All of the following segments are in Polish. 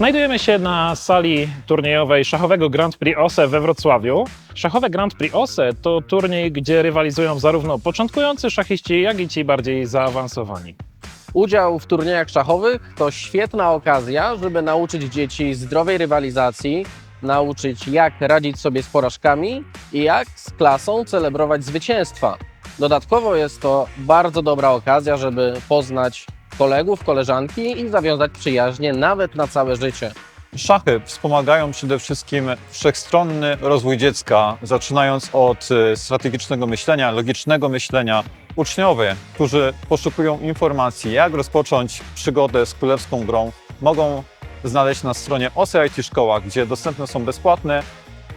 Znajdujemy się na sali turniejowej szachowego Grand Prix OSE we Wrocławiu. Szachowe Grand Prix OSE to turniej, gdzie rywalizują zarówno początkujący szachiści, jak i ci bardziej zaawansowani. Udział w turniejach szachowych to świetna okazja, żeby nauczyć dzieci zdrowej rywalizacji, nauczyć jak radzić sobie z porażkami i jak z klasą celebrować zwycięstwa. Dodatkowo jest to bardzo dobra okazja, żeby poznać kolegów, koleżanki i zawiązać przyjaźnie nawet na całe życie. Szachy wspomagają przede wszystkim wszechstronny rozwój dziecka, zaczynając od e, strategicznego myślenia, logicznego myślenia. Uczniowie, którzy poszukują informacji, jak rozpocząć przygodę z królewską grą, mogą znaleźć na stronie OSIT Szkoła, gdzie dostępne są bezpłatne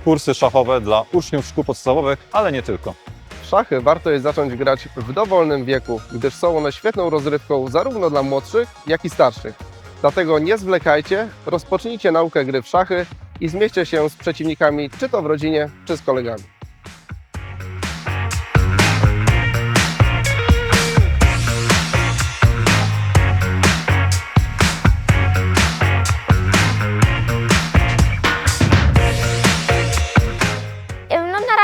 kursy szachowe dla uczniów szkół podstawowych, ale nie tylko. W Szachy warto jest zacząć grać w dowolnym wieku, gdyż są one świetną rozrywką zarówno dla młodszych, jak i starszych. Dlatego nie zwlekajcie, rozpocznijcie naukę gry w szachy i zmierzcie się z przeciwnikami, czy to w rodzinie, czy z kolegami.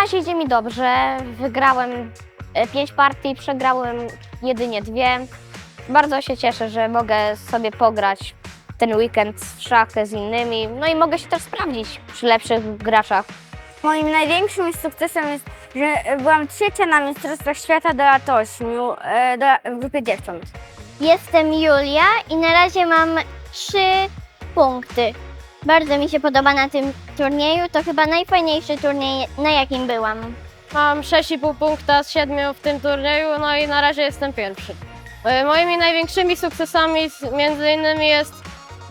Razie idzie mi dobrze. Wygrałem 5 partii, przegrałem jedynie dwie. Bardzo się cieszę, że mogę sobie pograć ten weekend w szachy z innymi. No i mogę się też sprawdzić przy lepszych graczach. Moim największym sukcesem jest, że byłam trzecia na Mistrzostwach Świata do lat 8 e, do, w grupie dziewcząt. Jestem Julia i na razie mam 3 punkty. Bardzo mi się podoba na tym turnieju. To chyba najfajniejszy turniej, na jakim byłam. Mam 6,5 punkta z 7 w tym turnieju, no i na razie jestem pierwszy. E, Moimi największymi sukcesami między innymi jest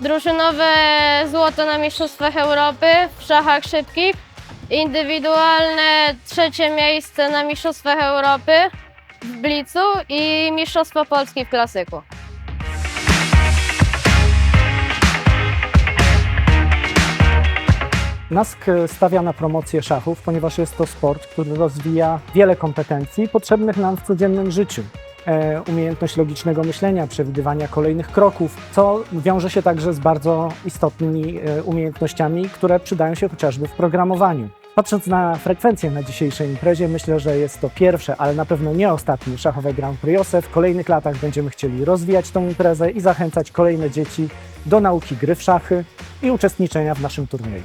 drużynowe złoto na Mistrzostwach Europy w szachach szybkich, indywidualne trzecie miejsce na Mistrzostwach Europy w Blicu i Mistrzostwo Polski w klasyku. NASK stawia na promocję szachów, ponieważ jest to sport, który rozwija wiele kompetencji potrzebnych nam w codziennym życiu. E, umiejętność logicznego myślenia, przewidywania kolejnych kroków, co wiąże się także z bardzo istotnymi e, umiejętnościami, które przydają się chociażby w programowaniu. Patrząc na frekwencję na dzisiejszej imprezie, myślę, że jest to pierwsze, ale na pewno nie ostatnie szachowe Grand Prix OSE. W kolejnych latach będziemy chcieli rozwijać tą imprezę i zachęcać kolejne dzieci do nauki gry w szachy i uczestniczenia w naszym turnieju.